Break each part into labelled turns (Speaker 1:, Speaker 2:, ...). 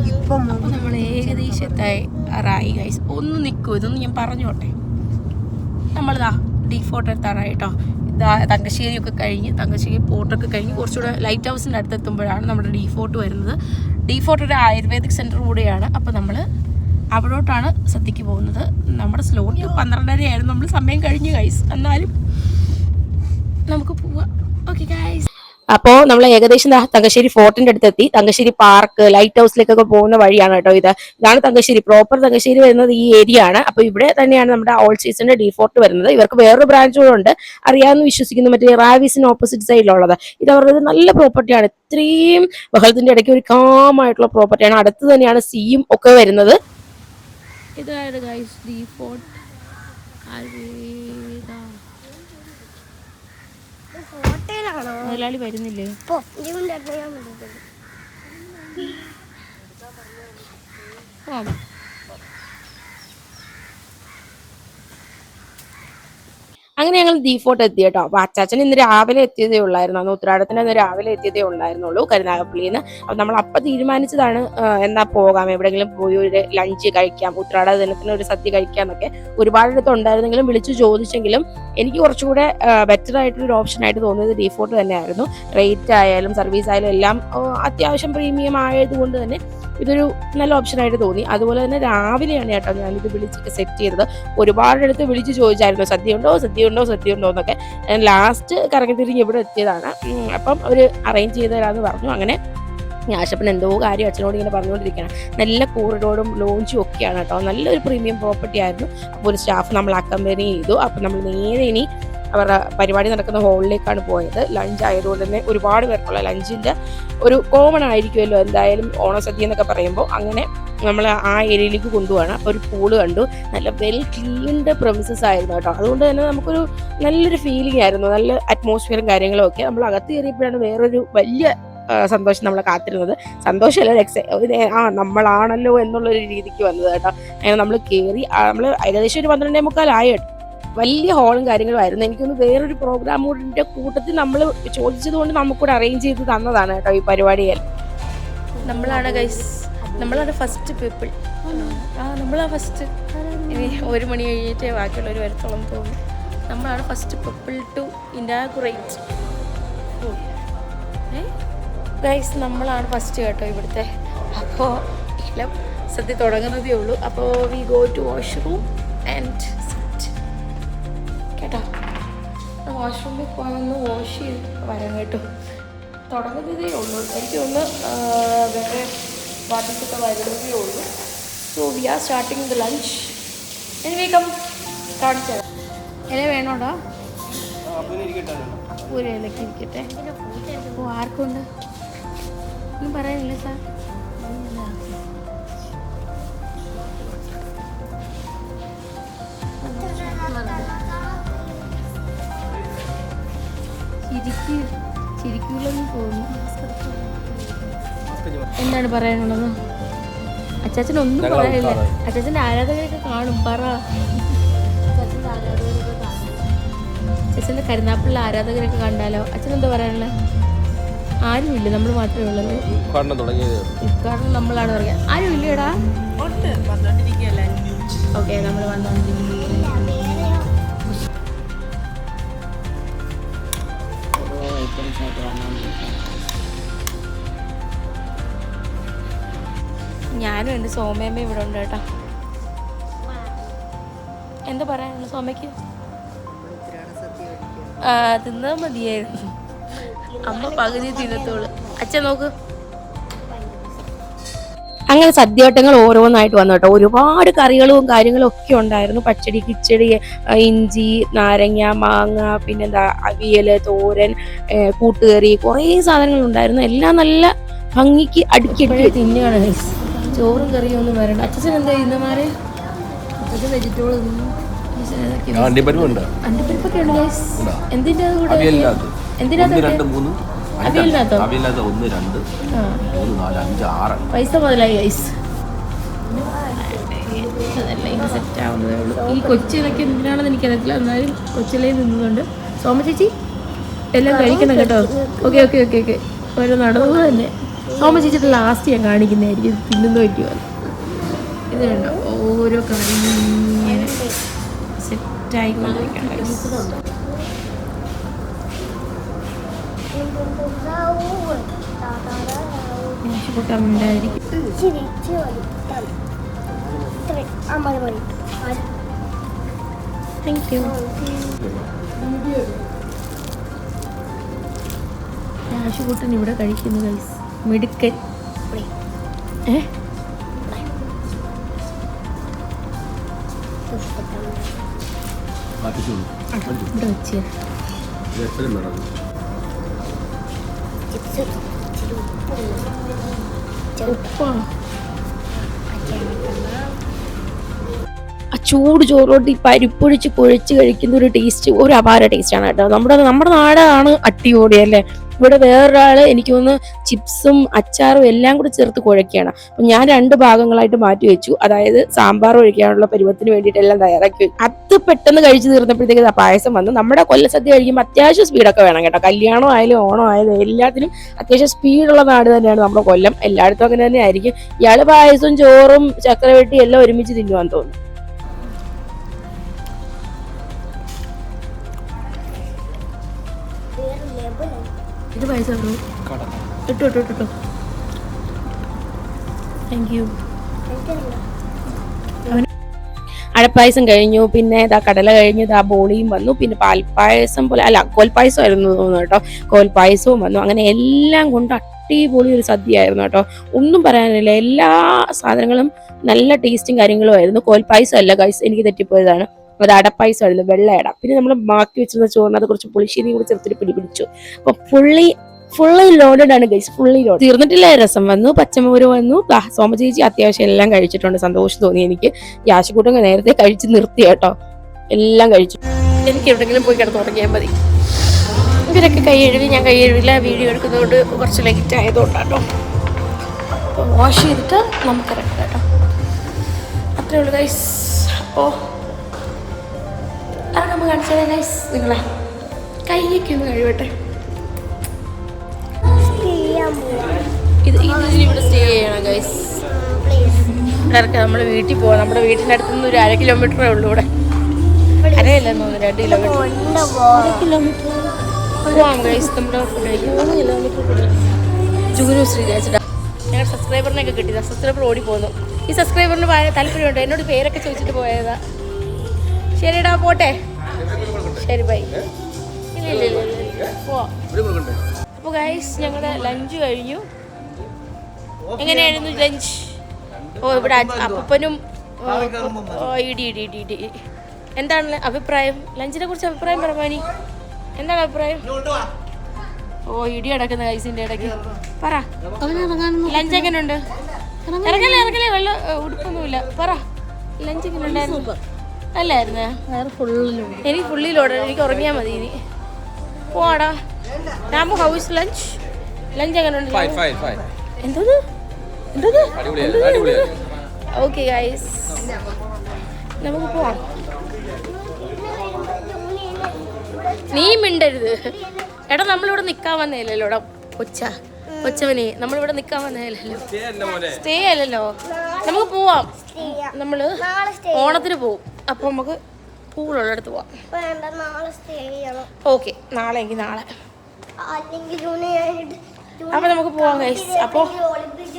Speaker 1: അപ്പോൾ നമ്മൾ ഏകദേശം എത്താറായി ഗൈസ് ഒന്ന് നിൽക്കൂ ഇതൊന്ന് ഞാൻ പറഞ്ഞോട്ടെ. നമ്മളിതാ ഡി എത്താറായി കേട്ടോ. ഇതാ തങ്കശ്ശേരിയൊക്കെ കഴിഞ്ഞ് തങ്കശ്ശേരി പോർട്ടൊക്കെ കഴിഞ്ഞ് കുറച്ചുകൂടെ ലൈറ്റ് ഹൗസിന്റെ അടുത്ത് എത്തുമ്പോഴാണ് നമ്മുടെ ഡി ഫോർട്ട് വരുന്നത്. ഡി ഫോർട്ട് ഒരു ആയുർവേദിക് സെന്റർ കൂടെയാണ്. അപ്പോൾ നമ്മൾ അവിടോട്ടാണ് സദ്യക്ക് പോകുന്നത്. നമ്മുടെ സ്ലോട്ട് പന്ത്രണ്ടര ആയിരുന്നു നമ്മൾ സമയം കഴിഞ്ഞു ഗൈസ് എന്നാലും നമുക്ക് പോവാം. ഓക്കെ ഗൈസ് അപ്പോൾ നമ്മൾ ഏകദേശം തങ്കശ്ശേരി ഫോർട്ടിന്റെ അടുത്ത് എത്തി തങ്കശ്ശേരി പാർക്ക് ലൈറ്റ് ഹൗസിലേക്കൊക്കെ പോകുന്ന വഴിയാണ് കേട്ടോ ഇത്. ഇതാണ് തങ്കശ്ശേരി. പ്രോപ്പർ തങ്കശ്ശേരി വരുന്നത് ഈ ഏരിയ ആണ് അപ്പൊ ഇവിടെ തന്നെയാണ് നമ്മുടെ ഓൾ സീസണിന്റെ ഡി ഫോർട്ട് വരുന്നത്. ഇവർക്ക് വേറൊരു ബ്രാഞ്ചുകളുണ്ട് അറിയാമെന്ന് വിശ്വസിക്കുന്നു മറ്റേ റാവിസിന് ഓപ്പോസിറ്റ് സൈഡിലുള്ളത് ഇത് അവരുടെ നല്ല പ്രോപ്പർട്ടിയാണ് ഇത്രയും ബഹളത്തിന്റെ ഇടയ്ക്ക് ഒരു കാമായിട്ടുള്ള പ്രോപ്പർട്ടിയാണ് അടുത്ത് തന്നെയാണ് സിയും ഒക്കെ വരുന്നത്. ഇതാണ് ഡി ഫോർട്ട്
Speaker 2: ഹോട്ടലാണോ?
Speaker 1: മുതലാളി വരുന്നില്ലേ?
Speaker 2: പോ ഇനി കൊണ്ട് ഇറങ്ങാൻ പറ്റത്തില്ല
Speaker 1: ആ അങ്ങനെ ഞങ്ങൾ ദീഫോട്ട് എത്തി കേട്ടോ. അപ്പൊ അച്ചാച്ചൻ ഇന്ന് രാവിലെ എത്തിയതേ ഉള്ളായിരുന്നു. അന്ന് ഉത്രാടത്തിന് അന്ന് രാവിലെ എത്തിയതേ ഉണ്ടായിരുന്നുള്ളൂ കരുനാഗപ്പള്ളിയിൽ നിന്ന് അപ്പൊ നമ്മൾ അപ്പൊ തീരുമാനിച്ചതാണ് എന്നാ പോകാം എവിടെയെങ്കിലും പോയി ഒരു ലഞ്ച് കഴിക്കാം ഉത്രാട ദിനത്തിന് ഒരു സദ്യ കഴിക്കാം എന്നൊക്കെ ഒരുപാടിടത്ത് ഉണ്ടായിരുന്നെങ്കിലും വിളിച്ചു ചോദിച്ചെങ്കിലും എനിക്ക് കുറച്ചുകൂടെ ബെറ്റർ ആയിട്ടൊരു ഓപ്ഷൻ ആയിട്ട് തോന്നിയത് ഡീഫോട്ട് തന്നെയായിരുന്നു. റേറ്റ് ആയാലും സർവീസ് ആയാലും എല്ലാം അത്യാവശ്യം പ്രീമിയം ആയതുകൊണ്ട് തന്നെ ഇതൊരു നല്ല ഓപ്ഷൻ ആയിട്ട് തോന്നി. അതുപോലെ തന്നെ രാവിലെയാണ് കേട്ടോ ഞാനിത് വിളിച്ചിട്ട് സെറ്റ് ചെയ്തത്. ഒരുപാടിടത്ത് വിളിച്ച് ചോദിച്ചായിരുന്നു സദ്യ ഉണ്ടോ സദ്യ സെറ്റ് ഉണ്ടോ എന്നൊക്കെ. ലാസ്റ്റ് കറങ്ങി തിരിഞ്ഞ് ഇവിടെ എത്തിയതാണ്. അപ്പം അവർ അറേഞ്ച് ചെയ്ത് തരാമെന്ന് പറഞ്ഞു. അങ്ങനെ ഞാശപ്പൻ എന്തോ കാര്യം അച്ഛനോട് ഇങ്ങനെ പറഞ്ഞുകൊണ്ടിരിക്കുകയാണ്. നല്ല കോറിഡോറും ലോഞ്ചും ഒക്കെയാണ് കേട്ടോ. നല്ലൊരു പ്രീമിയം പ്രോപ്പർട്ടി ആയിരുന്നു. അപ്പോൾ ഒരു സ്റ്റാഫ് നമ്മൾ അക്കമ്പനി ചെയ്തു. അപ്പം നമ്മൾ നേരെ ഇനി അവരുടെ പരിപാടി നടക്കുന്ന ഹോളിലേക്കാണ് പോയത്. ലഞ്ച് ആയതുകൊണ്ട് തന്നെ ഒരുപാട് പേർക്കുള്ള ലഞ്ചിന്റെ ഒരു കോമൺ ആയിരിക്കുമല്ലോ എന്തായാലും ഓണസദ്യ എന്നൊക്കെ പറയുമ്പോൾ. അങ്ങനെ നമ്മൾ ആ ഏരിയയിലേക്ക് കൊണ്ടുപോകണം അപ്പോൾ ഒരു പൂൾ കണ്ടു. നല്ല വെൽ ക്ലീൻഡ് പ്രമിസസ് ആയിരുന്നു കേട്ടോ. അതുകൊണ്ട് തന്നെ നമുക്കൊരു നല്ലൊരു ഫീലിംഗ് ആയിരുന്നു. നല്ല അറ്റ്മോസ്ഫിയറും കാര്യങ്ങളും ഒക്കെ. നമ്മൾ അകത്ത് കയറിയപ്പോഴാണ് വേറൊരു വലിയ സന്തോഷം നമ്മളെ കാത്തിരുന്നത്. സന്തോഷമല്ല എക്സൈ ആ നമ്മളാണല്ലോ എന്നുള്ളൊരു രീതിക്ക് വന്നത് കേട്ടോ. അങ്ങനെ നമ്മൾ കയറി നമ്മൾ ഏകദേശം ഒരു പന്ത്രണ്ടേ മുക്കാലായി വലിയ ഹോളും കാര്യങ്ങളും ആയിരുന്നു. എനിക്കൊന്ന് വേറൊരു പ്രോഗ്രാമിന്റെ കൂട്ടത്തിൽ നമ്മൾ ചോദിച്ചത് കൊണ്ട് നമുക്കൂടെ അറേഞ്ച് ചെയ്ത് തന്നതാണ് കേട്ടോ ഈ പരിപാടിയിൽ നമ്മളാണ് ഗൈസ് നമ്മളാണ് ഫസ്റ്റ് പീപ്പിൾ ആ നമ്മളാ ഫസ്റ്റ് ഇനി ഒരു മണി കഴിഞ്ഞിട്ടേ ബാക്കിയുള്ളവർ വരത്തോളം പോകും നമ്മളാണ് first people to inaugurate guys നമ്മളാണ് ഫസ്റ്റ് കേട്ടോ ഇവിടുത്തെ. അപ്പോൾ എല്ലാം സദ്യ തുടങ്ങുന്നതേ ഉള്ളൂ. അപ്പോൾ we go to washroom and set കേട്ടോ? വാഷ്റൂമിൽ പോയൊന്ന് വാഷ് ചെയ്ത് വരാൻ കേട്ടോ. തുടങ്ങുന്നതേ ഉള്ളൂ. എനിക്ക് ഒന്ന് വേറെ പാർട്ടീസൊക്കെ വരുന്നതേ ഉള്ളൂ so we are starting the lunch anyway come കാണിച്ചു ഇല വേണോടാ? ഒരു ഇലക്ക് ഇരിക്കട്ടെ. ഓ ആർക്കുണ്ട്? ഒന്നും പറയാനില്ല സാർ. ചിരിക്കൂ ചിരിക്കൂലെന്ന് തോന്നുന്നു എന്താണ് പറയാനുള്ളത്? അച്ചാച്ചൻ ഒന്നും പറയാനില്ല. അച്ചാച്ചന്റെ ആരാധകരൊക്കെ കാണും. പറ. അച്ഛന്റെ കരുനാപ്പിള്ള ആരാധകരൊക്കെ കണ്ടാലോ? അച്ഛൻ എന്താ പറയാനുള്ളത് ആരുമില്ല നമ്മൾ മാത്രമേ
Speaker 3: ഉള്ളത്
Speaker 1: ഉദ്ഘാടനം നമ്മളാണ് പറയുക ആരും ഇല്ലടാ ഓക്കെ നമ്മൾ വന്നോണ്ടിരിക്കുന്നു. ഐറ്റംസ് ആയിട്ട് വന്നോണ്ടിരിക്കുകയാണ് ഞാനും എന്റെ സോമയമ്മ ഇവിടെ ഉണ്ട് കേട്ടോ. എന്താ പറയാനുള്ള സോമയ്ക്ക്? തിന്നാ മതിയായിരുന്നു. അമ്മ പകുതി തിന്നത്തോളൂ അച്ഛൻ നോക്ക്. അങ്ങനെ സദ്യവട്ടങ്ങൾ ഓരോന്നായിട്ട് വന്നു കേട്ടോ. ഒരുപാട് കറികളും കാര്യങ്ങളും ഒക്കെ ഉണ്ടായിരുന്നു. പച്ചടി കിച്ചടി ഇഞ്ചി നാരങ്ങ മാങ്ങ പിന്നെന്താ അവിയൽ തോരൻ കൂട്ടുകറി കുറേ സാധനങ്ങൾ ഉണ്ടായിരുന്നു. എല്ലാം നല്ല ഭംഗിക്ക് അടുക്കി അടുക്കി തിന്നുകയാണ്. ചോറും കറിയും ഒന്നും വരണ്ട അച്ഛൻ എന്താ ഇന്നമാരെ അച്ഛൻ വെജിറ്റബിൾ
Speaker 3: ഞാൻ അണ്ടിപ്പരിപ്പുണ്ട്
Speaker 1: അണ്ടിപ്പരിപ്പൊക്കെ ഉണ്ട് ഗൈസ്
Speaker 3: ഉണ്ടോ?
Speaker 1: എന്തിന്റെ കൂടെ?
Speaker 3: അവിയലിനകത്ത്.
Speaker 1: എന്തിനാ
Speaker 3: ഒന്ന് രണ്ട് മൂന്ന്. നാല് അഞ്ച് ആറ്.
Speaker 1: പൈസ മുതലായി ഗൈസ് അതല്ല ഇനി സെറ്റ് ആവുന്നതേ ഉള്ളൂ. ഈ കൊച്ചിലൊക്കെ എന്തിനാണെന്ന് എനിക്കറിയത്തില്ല. എന്നാലും കൊച്ചിലേ നിന്നുകൊണ്ട് സോമ ചേച്ചി എല്ലാം കഴിക്കണം കേട്ടോ. ഓക്കെ ഓക്കെ ഓക്കെ ഓക്കെ ഓരോ നടന്നു തന്നെ.
Speaker 4: സോമ ചേച്ചിയുടെ ലാസ്റ്റ് ഞാൻ കാണിക്കുന്നതായിരിക്കും. ഇത് തിന്നുന്ന പറ്റുമോ ഇത് കണ്ടോ? ഓരോ കാര്യങ്ങളും ഇവിടെ കഴിക്കുന്നു ഗൈസ് മിടുക്കൻ. ഏ? ആ ചൂട് ചോറോട്ട് ഈ പരിപ്പൊഴിച്ച് കുഴച്ച് കഴിക്കുന്ന ഒരു ടേസ്റ്റ് ഒരു അപാര ടേസ്റ്റാണ് കേട്ടോ. നമ്മുടെ നമ്മുടെ നാടാണ് അടിപൊളി അല്ലേ? ഇവിടെ വേറൊരാൾ എനിക്ക് തോന്നുന്നു ചിപ്സും അച്ചാറും എല്ലാം കൂടി ചേർത്ത് കുഴക്കുകയാണ്. അപ്പൊ ഞാൻ രണ്ട് ഭാഗങ്ങളായിട്ട് മാറ്റി വെച്ചു. അതായത് സാമ്പാർ ഒഴിക്കാനുള്ള പരുവത്തിന് വേണ്ടിയിട്ട് എല്ലാം തയ്യാറാക്കി അത് പെട്ടെന്ന് കഴിച്ചു തീർന്നപ്പോഴത്തേക്ക് പായസം വന്നു. നമ്മുടെ കൊല്ലസദ്യ കഴിക്കുമ്പോൾ അത്യാവശ്യം സ്പീഡൊക്കെ വേണം കേട്ടോ. കല്യാണം ആയാലും ഓണം ആയാലും എല്ലാത്തിനും അത്യാവശ്യം സ്പീഡുള്ള നാട് തന്നെയാണ് നമ്മുടെ കൊല്ലം. എല്ലായിടത്തും അങ്ങനെ തന്നെ ആയിരിക്കും ഇയാൾ പായസവും ചോറും ചക്രവെട്ടി എല്ലാം ഒരുമിച്ച് തിന്നുവാൻ തോന്നുന്നു. ഇത് പായസം ഇട്ടു ഇട്ടു ഇട്ടു താങ്ക് യു അടപ്പായസം കഴിഞ്ഞു. പിന്നെ ഇതാ കടല കഴിഞ്ഞു. ഇതാ ബോളിയും വന്നു. പിന്നെ പാൽപ്പായസം പോലെ അല്ല കോൽപ്പായസം ആയിരുന്നു തോന്നുന്നു കേട്ടോ. കോൽപ്പായസവും വന്നു. അങ്ങനെ എല്ലാം കൊണ്ട് അടിപൊളി ഒരു സദ്യയായിരുന്നു കേട്ടോ. ഒന്നും പറയാനില്ല. എല്ലാ സാധനങ്ങളും നല്ല ടേസ്റ്റും കാര്യങ്ങളും ആയിരുന്നു കോൽപ്പായസം അല്ല ഗൈസ് എനിക്ക് തെറ്റിപ്പോയതാണ്. അത് അടപ്പായസം ആയിരുന്നു വെള്ള അട. പിന്നെ നമ്മൾ ബാക്കി വെച്ചിരുന്ന ചോറിന് അത് കുറച്ച് പുളിശ്ശേരിയും കൂടി ചേർത്തിട്ട് പിടി പിടിച്ചു. അപ്പൊ പുള്ളി ഫുള്ളി ലോഡഡ് ആണ് ഗൈസ് ഫുള്ളി ലോഡ് തീർന്നിട്ടില്ല രസം വന്നു പച്ചമൂര് വന്നു. സോമ ചേച്ചി അത്യാവശ്യം എല്ലാം കഴിച്ചിട്ടുണ്ട് സന്തോഷം തോന്നി എനിക്ക്. യാശക്കൂട്ടങ്ങ് നേരത്തെ കഴിച്ച് നിർത്തി കേട്ടോ. എല്ലാം കഴിച്ചു. എനിക്ക് എവിടെങ്കിലും പോയി കിടന്നു തുടങ്ങിയാൽ മതി. ഇവരൊക്കെ കൈ എഴുതി ഞാൻ കൈ എഴുതില്ല വീഡിയോ എടുക്കുന്നതുകൊണ്ട് കുറച്ച് ലേറ്റ് ആയതുകൊണ്ടാട്ടോ. അപ്പോൾ വാഷ് ചെയ്തിട്ട് നമുക്ക് ഇറക്കാം കേട്ടോ. അത്രേ ഉള്ളൂ ഗൈസ് അപ്പോൾ ഇറങ്ങുമ്പോൾ കാണിച്ചത് ഗൈസ് നിങ്ങളെ. കൈയൊക്കെ ഒന്ന് കഴിവട്ടെ ഇത് ഇത് ഇവിടെ സ്റ്റേ ചെയ്യണം ഗൈസ് ഇറക്കാം നമ്മൾ വീട്ടിൽ പോവാം. നമ്മുടെ വീട്ടിന്റെ അടുത്ത് നിന്ന് ഒരു അര കിലോമീറ്ററേ ഉള്ളൂ ഇവിടെ. അരയല്ല തോന്നുന്നു? രണ്ട് കിലോമീറ്റർ കിലോമീറ്റർ പോവാം ഗൈസ് നമ്മുടെ മൂന്ന് കിലോമീറ്റർ ജുഗുരു ശ്രീരാജ് ഞങ്ങളുടെ സബ്സ്ക്രൈബറിനൊക്കെ കിട്ടിയതാ സബ്സ്ക്രൈബർ ഓടി പോന്നു ഈ സബ്സ്ക്രൈബറിന് താല്പര്യമുണ്ട്? എന്നോട് പേരൊക്കെ ചോദിച്ചിട്ട് പോയതാ. ശരിടാ പോട്ടെ. ശരി ബൈ ഇല്ല ഇല്ല ഇല്ല പോവാം അപ്പോൾ ഗൈസ് ഞങ്ങളുടെ ലഞ്ച് കഴിഞ്ഞു. എങ്ങനെയായിരുന്നു ലഞ്ച് ഓ ഇവിടെ അപ്പനും ഇടി ഇടി ഇടി ഇടി. എന്താണ് അഭിപ്രായം? ലഞ്ചിനെ കുറിച്ച് അഭിപ്രായം പറമാനി എന്താണ് അഭിപ്രായം? ഓ ഇടി അടക്കുന്ന ഗൈസിന്റെ ഇടയ്ക്ക്. പറ. ലഞ്ച് എങ്ങനെയുണ്ട് ഇറങ്ങലേ ഇറങ്ങലേ വെള്ളം ഉടുപ്പൊന്നുമില്ല. പറ. ലഞ്ച് എങ്ങനെ ഉണ്ടായിരുന്നു അല്ലായിരുന്നേ? എനിക്ക് ഫുള്ളി ലോഡ് എനിക്ക് ഉറങ്ങിയാൽ മതി ഇനി. പോടാ രാമു ഹൗസ് ലഞ്ച് ലഞ്ച് എങ്ങനെ ഉണ്ട്? എന്തത് എന്തത് ഓക്കെ ഗൈസ് നമുക്ക് പോവാം. നീ മിണ്ടരുത്. എടാ നമ്മളിവിടെ നിൽക്കാൻ വന്നേലല്ലോ എടാ കൊച്ച കൊച്ചവനെ നമ്മളിവിടെ നിൽക്കാൻ വന്നേലല്ലോ സ്റ്റേ അല്ലല്ലോ. നമുക്ക് പോവാം. നമ്മൾ
Speaker 2: നാളെ സ്റ്റേ
Speaker 4: ഓണത്തിന് പോവും. അപ്പൊ നമുക്ക് പൂളുള്ളിടത്ത് പോവാം.
Speaker 2: വേണ്ട നാളെ സ്റ്റേ ചെയ്യണം.
Speaker 4: ഓക്കെ നാളെ എങ്കിൽ നാളെ. അപ്പൊ നമുക്ക് പോവാം ഗൈസ് അപ്പോ